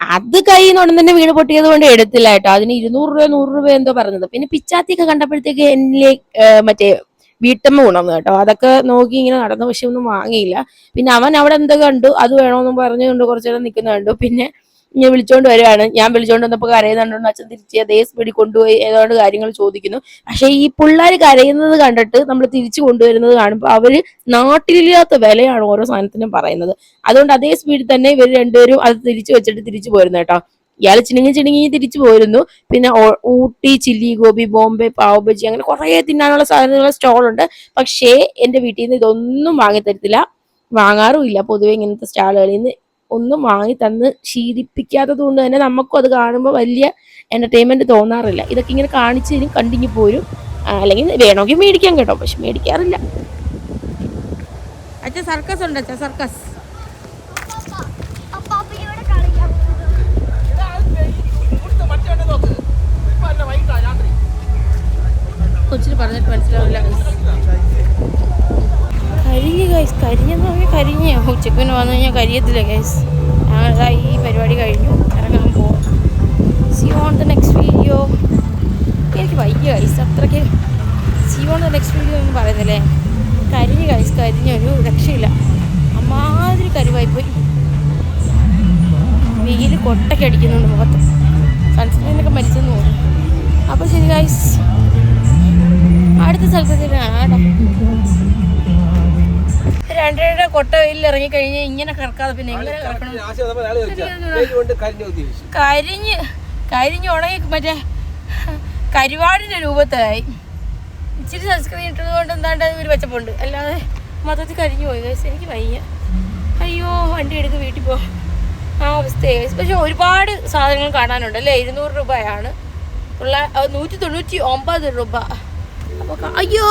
Speaker 1: അത് കൈ നിന്ന് തന്നെ വീണ് പൊട്ടിയത് കൊണ്ട് എടുത്തില്ല കേട്ടോ. അതിന് ഇരുന്നൂറ് രൂപ നൂറ് രൂപ എന്തോ പറഞ്ഞത്. പിന്നെ പിച്ചാത്തിയൊക്കെ കണ്ടപ്പോഴത്തേക്ക് എന്നിലേക്ക് മറ്റേ വീട്ടമ്മ ഉണർന്നു കേട്ടോ. അതൊക്കെ നോക്കി ഇങ്ങനെ നടന്നു പക്ഷെ ഒന്നും വാങ്ങിയില്ല. പിന്നെ അവൻ അവിടെ എന്തോ കണ്ടു? അത് വേണമെന്നും പറഞ്ഞുകൊണ്ട് കുറച്ചു നേരം നിൽക്കുന്ന കണ്ടു. പിന്നെ ഞാൻ വിളിച്ചോണ്ട് വരുവാണ്. ഞാൻ വിളിച്ചോണ്ട് വന്നപ്പോൾ കരയുന്നുണ്ടോ അച്ഛൻ തിരിച്ച് അതേ സ്പീഡിൽ കൊണ്ടുപോയി ഏതാണ്ട് കാര്യങ്ങൾ ചോദിക്കുന്നു. പക്ഷെ ഈ പിള്ളേർ കരയുന്നത് കണ്ടിട്ട് നമ്മൾ തിരിച്ചു കൊണ്ടുവരുന്നത് കാണുമ്പോൾ അവർ നാട്ടിലില്ലാത്ത വിലയാണ് ഓരോ സാധനത്തിനും പറയുന്നത്. അതുകൊണ്ട് അതേ സ്പീഡിൽ തന്നെ ഇവർ രണ്ടുപേരും അത് തിരിച്ചു വെച്ചിട്ട് തിരിച്ചു പോരുന്നു കേട്ടോ. ഇയാൾ ചിണുങ്ങി ചിണുങ്ങി തിരിച്ചു പോയിരുന്നു. പിന്നെ ഊട്ടി ചില്ലി ഗോപി ബോംബെ പാവ് ബജി അങ്ങനെ കുറേ തിന്നാനുള്ള സാധനങ്ങൾ സ്റ്റോളുണ്ട് പക്ഷേ എന്റെ വീട്ടിൽ നിന്ന് ഇതൊന്നും വാങ്ങി തരത്തില്ല. വാങ്ങാറുമില്ല പൊതുവെ ഇങ്ങനത്തെ സ്റ്റാളുകളിൽ നിന്ന് ഒന്നും വാങ്ങി തന്ന് ശീലിപ്പിക്കാത്തത് കൊണ്ട് തന്നെ നമുക്കും അത് കാണുമ്പോൾ വലിയ എന്റർടൈൻമെന്റ് തോന്നാറില്ല. ഇതൊക്കെ ഇങ്ങനെ കാണിച്ചു തരും കണ്ടിങ്ങി പോരും. അല്ലെങ്കിൽ വേണമെങ്കിൽ മേടിക്കാൻ കേട്ടോ. പക്ഷെ മേടിക്കാറില്ല. അച്ഛാ സർക്കസ് ഉണ്ട് അച്ഛാ സർക്കസ് കൊച്ചിന് പറഞ്ഞിട്ട് മനസ്സിലാവില്ല. കരിഞ്ഞ് ഗൈസ് കരിഞ്ഞെന്ന് പറഞ്ഞാൽ കരിഞ്ഞ്. ഉച്ചയ്ക്ക് പിന്നെ വന്നു കഴിഞ്ഞാൽ കരിയത്തില്ല ഗൈസ് ഞങ്ങളിതാ ഈ പരിപാടി കഴിഞ്ഞു. ഇറങ്ങാൻ പോവാം. See on the next video എനിക്ക് വയ്യ ഗൈസ് അത്രയ്ക്ക്. See on the next video എന്ന് പറയുന്നില്ലേ? കരിഞ്ഞ് ഗൈസ് കരിഞ്ഞ ഒരു രക്ഷയില്ല. അമ്മാതിരി കരിവായിപ്പോയി വെയിൽ കൊട്ടൊക്കെ അടിക്കുന്നുണ്ട് മുഖത്ത്. സൺസ്ക്രീനൊക്കെ മരിച്ചെന്ന് തോന്നുന്നു. അപ്പോൾ ശരി ഗൈസ് അടുത്ത സ്ഥലത്ത് കാണാം കേട്ടോ. രണ്ടരയുടെ കൊട്ട വെയിലിൽ ഇറങ്ങി കഴിഞ്ഞ് ഇങ്ങനെ കിടക്കാതെ പിന്നെ എങ്ങനെ
Speaker 3: കറക്കണം? കരിഞ്ഞു
Speaker 1: കരിഞ്ഞ് ഉണങ്ങി മറ്റേ കരിവാടിന്റെ രൂപത്തിലായി. ഇച്ചിരി സൺസ്ക്രീൻ ഇട്ടത് കൊണ്ട് എന്താണ്ട് ഒരു വെച്ചപ്പുണ്ട് അല്ലാതെ മൊത്തത്തിൽ കരിഞ്ഞു പോയി ഗൈസ് എനിക്ക് വയ്യ. അയ്യോ വണ്ടി എടുക്ക് വീട്ടിൽ പോ. ആ അവസ്ഥയായി. പക്ഷെ ഒരുപാട് സാധനങ്ങൾ കാണാനുണ്ട് അല്ലേ? ഇരുന്നൂറ് രൂപയാണ്. ഉള്ള നൂറ്റി തൊണ്ണൂറ്റി ഒമ്പത് രൂപ. അപ്പൊ അയ്യോ!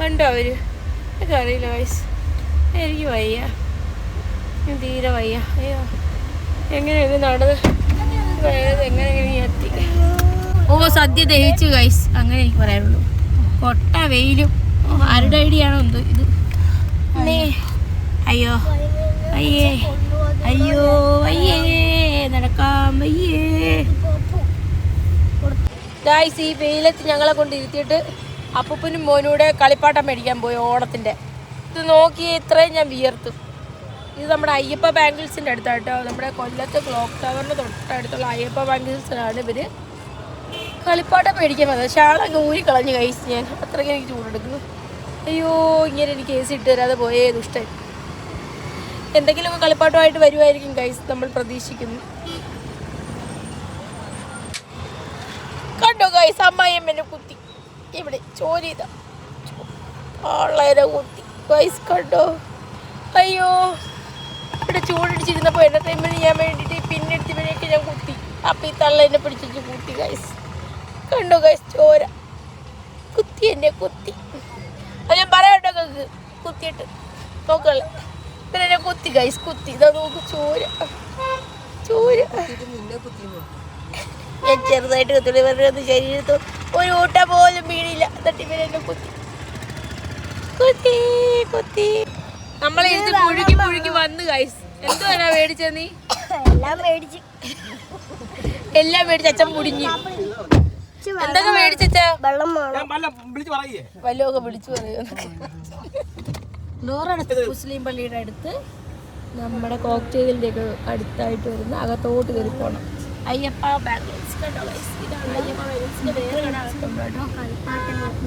Speaker 1: കണ്ടോ അവർ? എനിക്ക് അറിയില്ല വയസ്സ് എനിക്ക് വയ്യ. തീരെ വയ്യ. അയ്യോ എങ്ങനെ ഇത് നടന്ന്? എങ്ങനെ എത്തി? ഓ സദ്യ ദഹിച്ചു ഗൈസ് അങ്ങനെ എനിക്ക് പറയാനുള്ളൂ. കൊട്ട വെയിലും. ആരുടെ ഐഡിയ ആണോ എന്തോ ഇത്. അയ്യോ. അയ്യേ. അയ്യോ അയ്യേ നടക്കാം അയ്യേ ഈ വെയിലത്ത് ഞങ്ങളെ കൊണ്ട് ഇരുത്തിയിട്ട് അപ്പൂപ്പനും മോനൂടെ കളിപ്പാട്ടം മേടിക്കാൻ പോയി ഓണത്തിന്റെ. ഇത് നോക്കി ഇത്രയും ഞാൻ വിയർത്തു. ഇത് നമ്മുടെ അയ്യപ്പ ബാങ്കിൾസിന്റെ അടുത്തായിട്ടോ നമ്മുടെ കൊല്ലത്ത് ക്ലോക്ക് ടവറിന് തൊട്ടടുത്തുള്ള അയ്യപ്പ ബാങ്കിൾസിനാണ് ഇവർ കളിപ്പാട്ടം മേടിക്കാൻ വന്നത്. ഷാളൊക്കെ കളഞ്ഞ് കഴിച്ച് ഞാൻ അത്രയ്ക്ക് എനിക്ക് ചൂടെടുക്കുന്നു. അയ്യോ ഇങ്ങനെ എനിക്ക് കേസ് ഇട്ട് തരാതെ പോയേ ദുഷ്ടൻ. എന്തെങ്കിലുമൊക്കെ കളിപ്പാട്ടമായിട്ട് വരുമായിരിക്കും ഗൈസ് നമ്മൾ പ്രതീക്ഷിക്കുന്നു. കണ്ടോ ഗൈസ് അമ്മായിയമ്മനെ കുത്തി. ഇവിടെ ചോര വളരെ കുത്തി. ഗൈസ് കണ്ടോ? അയ്യോ. ഇവിടെ ചൂടിടിച്ചിരുന്നപ്പോൾ എന്റർടൈൻമെന്റ് ചെയ്യാൻ വേണ്ടിയിട്ട് പിന്നെടുത്തവരെയൊക്കെ ഞാൻ കുത്തി. അപ്പം ഈ തള്ള എന്നെ പിടിച്ചിട്ട് കുത്തി ഗൈസ് കണ്ടോ ഗൈസ് ചോര. കുത്തി എന്നെ കുത്തി. അത് ഞാൻ പറയാട്ടോ കുത്തിയിട്ട്. നോക്കളെ
Speaker 4: പിന്നെ എന്നെ കുത്തി ഗൈസ് കുത്തി. ഇതാ നോക്ക് ചോര. ചോര. ഞാൻ ചെറുതായിട്ട് കുത്തുള്ളി പറഞ്ഞത് ശരീരത്ത് ഒരു ഊട്ട പോലും വീണില്ല. എന്നിട്ട് ഇവരെ എന്നെ കുത്തി. കുത്തി കുത്തി. നമ്മളെ ഇരുന്ന് പുഴുക്കി പുഴുക്കി വന്ന് ഗൈസ് എന്തുവാണ് മേടിച്ച നീ?
Speaker 2: എല്ലാം മേടിച്ച്.
Speaker 4: എല്ലാം മേടിച്ച് അച്ഛൻ മുടിഞ്ഞു. എന്തൊക്കെ മേടിച്ചാ
Speaker 2: വെള്ളം വേണം.
Speaker 3: ഞാൻ വല്ല വിളിച്ച് പറയേ.
Speaker 4: വല്ലതൊക്കെ വിളിച്ചു പറയുന്നൊക്കെ ലോറടുത്ത് മുസ്ലിം പള്ളിയുടെ അടുത്ത് നമ്മുടെ കോക്ടെയിലിന്റെ ഒക്കെ അടുത്തായിട്ട് വരുന്ന അകത്തോട്ട് കയറി പോകണം അയ്യപ്പ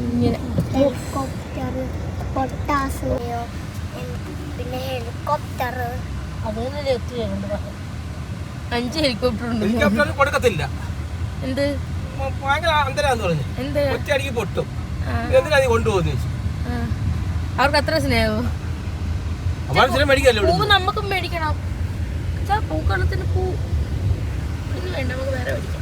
Speaker 4: ഇങ്ങനെ.
Speaker 2: ഹെലികോപ്റ്റർ പൊട്ടാസ് പിന്നെ ഹെലികോപ്റ്റർ.
Speaker 4: അതിനല്ലേ ഒത്തിരി ഉണ്ട് അഞ്ച് ഹെലികോപ്റ്റർ ഉണ്ട്.
Speaker 3: കൊടുക്കത്തില്ല.
Speaker 4: എന്ത്?
Speaker 3: ഭയങ്കര അന്തരാന്ന് പറഞ്ഞു.
Speaker 4: എന്ത്?
Speaker 3: ഒറ്റയടിക്ക് പൊട്ടും. എന്തിനാ നീ കൊണ്ടുപോകുന്നു ചോദിച്ചു.
Speaker 4: അവർക്ക് അത്ര സ്നേഹമോ
Speaker 3: മേടിക്കല്ലോ
Speaker 4: പൂവ് നമുക്കും മേടിക്കണം. പൂക്കളത്തിന് പൂ. വേണ്ട നമുക്ക് വേറെ മേടിക്കാം.